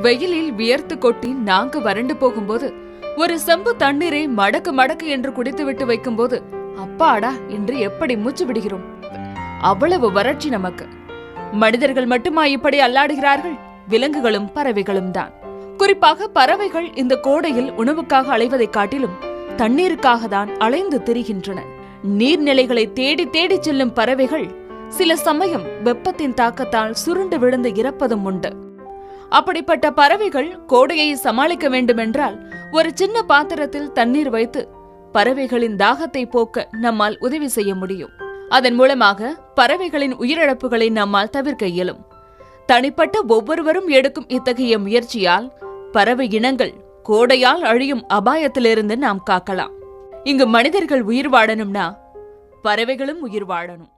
வெயிலில் வியர்த்து கொட்டி நாங்க வறண்டு போகும்போது ஒரு செம்பு தண்ணீரை மடக்கு மடக்கு என்று குடித்துவிட்டு வைக்கும்போது அப்பாடா என்று எப்படி மூச்சு விடுகிறோம்? அவ்வளவு வறட்சி நமக்கு. மனிதர்கள் மட்டுமா இப்படி அல்லாடுகிறார்கள்? விலங்குகளும் பறவைகளும் தான். குறிப்பாக பறவைகள் இந்த கோடையில் உணவுக்காக அலைவதைக் காட்டிலும் தண்ணீருக்காக தான் அலைந்து திரிகின்றன. நீர்நிலைகளை தேடி தேடிச் செல்லும் பறவைகள் சில சமயம் வெப்பத்தின் தாக்கத்தால் சுருண்டு விழுந்து இறப்பதும் உண்டு. அப்படிப்பட்ட பறவைகள் கோடையை சமாளிக்க வேண்டுமென்றால் ஒரு சின்ன பாத்திரத்தில் தண்ணீர் வைத்து பறவைகளின் தாகத்தை போக்க நம்மால் உதவி செய்ய முடியும். அதன் மூலமாக பறவைகளின் உயிரிழப்புகளை நம்மால் தவிர்க்க இயலும். தனிப்பட்ட ஒவ்வொருவரும் எடுக்கும் இத்தகைய முயற்சியால் பறவை இனங்கள் கோடையால் அழியும் அபாயத்திலிருந்து நாம் காக்கலாம். இங்கு மனிதர்கள் உயிர் வாழணும்னா பறவைகளும் உயிர் வாழணும்.